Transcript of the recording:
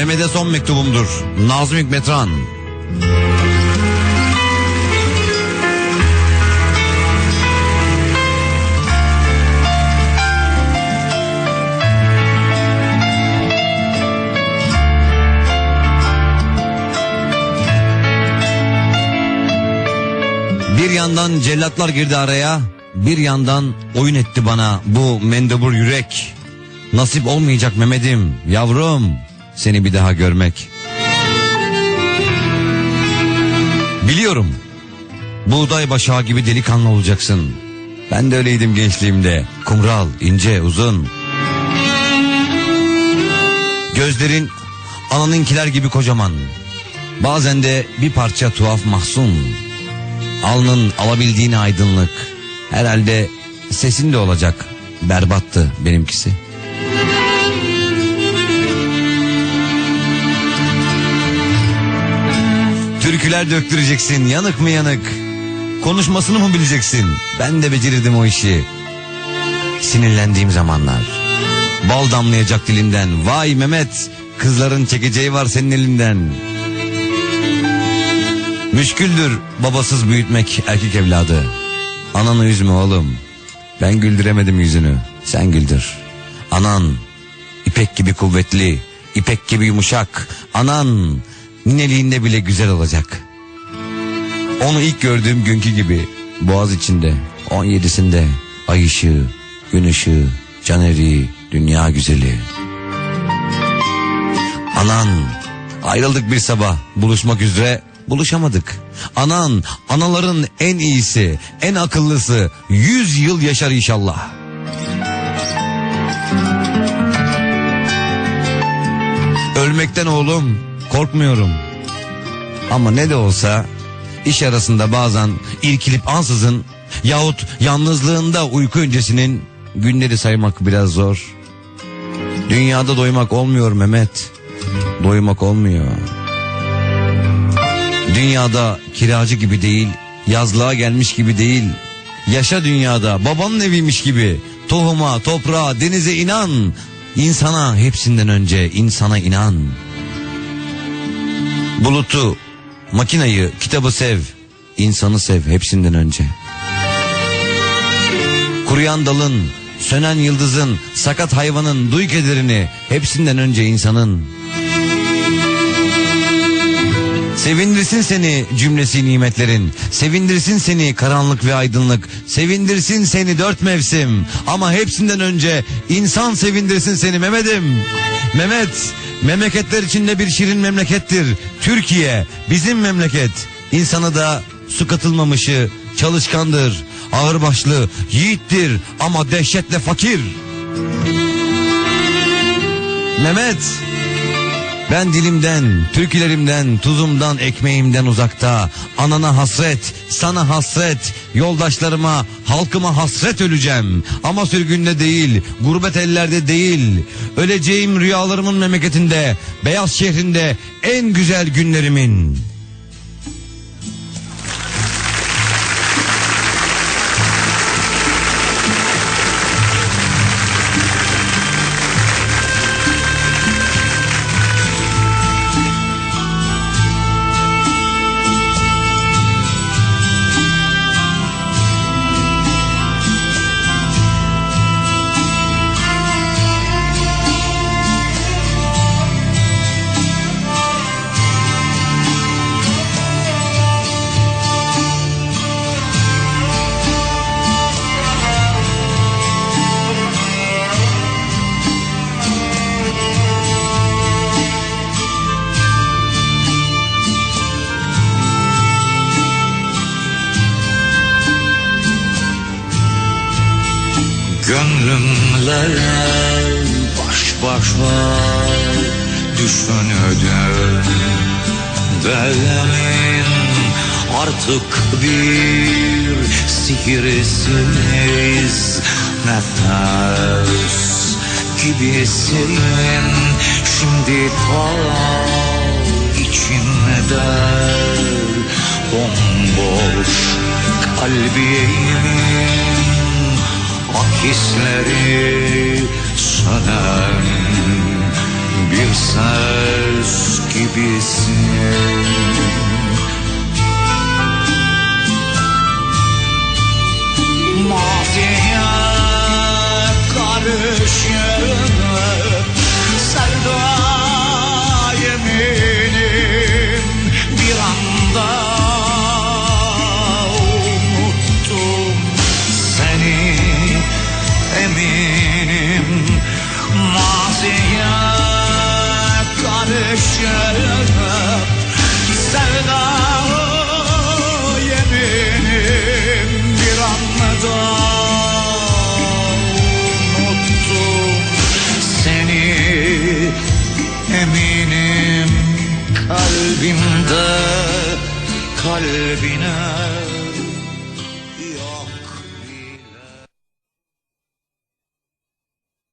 Mehmet'e son mektubumdur. Nazım Hikmetran. Bir yandan cellatlar girdi araya, bir yandan oyun etti bana bu mendebur yürek. Nasip olmayacak Mehmet'im, yavrum, seni bir daha görmek. Biliyorum, buğday başağı gibi delikanlı olacaksın. Ben de öyleydim gençliğimde, kumral, ince, uzun. Gözlerin ananınkiler gibi kocaman. Bazen de bir parça tuhaf mahzun. Alnın alabildiğine aydınlık. Herhalde sesin de olacak. Berbattı benimkisi. Türküler döktüreceksin yanık mı yanık. Konuşmasını mı bileceksin? Ben de becerirdim o işi. Sinirlendiğim zamanlar. Bal damlayacak dilinden. Vay Mehmet kızların çekeceği var senin elinden. Müşküldür babasız büyütmek erkek evladı. Ananı üzme oğlum. Ben güldüremedim yüzünü. Sen güldür. Anan ipek gibi kuvvetli, ipek gibi yumuşak. Anan nineliğinde bile güzel olacak. Onu ilk gördüğüm günkü gibi boğaz içinde 17'sinde ay ışığı, gün ışığı, can eriği, dünya güzeli. Anan ayrıldık bir sabah buluşmak üzere buluşamadık. Anan anaların en iyisi en akıllısı yüz yıl yaşar inşallah. Ölmekten oğlum korkmuyorum. Ama ne de olsa iş arasında bazen irkilip ansızın yahut yalnızlığında uyku öncesinin günleri saymak biraz zor. Dünyada doymak olmuyor Mehmet. Doymak olmuyor. Dünyada kiracı gibi değil, yazlığa gelmiş gibi değil. Yaşa dünyada babanın eviymiş gibi. Tohuma, toprağa, denize inan. İnsana hepsinden önce insana inan. Bulutu, makinayı, kitabı sev. insanı sev hepsinden önce. Kuruyan dalın, sönen yıldızın, sakat hayvanın, duy kederini hepsinden önce insanın. Sevindirsin seni cümlesi nimetlerin. Sevindirsin seni karanlık ve aydınlık. Sevindirsin seni dört mevsim. Ama hepsinden önce insan sevindirsin seni Mehmet'im. Mehmet, memleketler içinde bir şirin memlekettir. Türkiye, bizim memleket. İnsanı da su katılmamışı, çalışkandır. Ağırbaşlı, yiğittir ama dehşetle fakir. Mehmet, ben dilimden, türkülerimden, tuzumdan, ekmeğimden uzakta. Anana hasret, sana hasret, yoldaşlarıma, halkıma hasret öleceğim. Ama sürgünde değil, gurbet ellerde değil. Öleceğim rüyalarımın memleketinde, beyaz şehrinde, en güzel günlerimin. Gönlümle baş başa düşünüdüm Demin artık bir sihirsiz nefes gibisin. Şimdi ta içimde bomboş kalbimin Akisleri sönen bir ses gibisin bine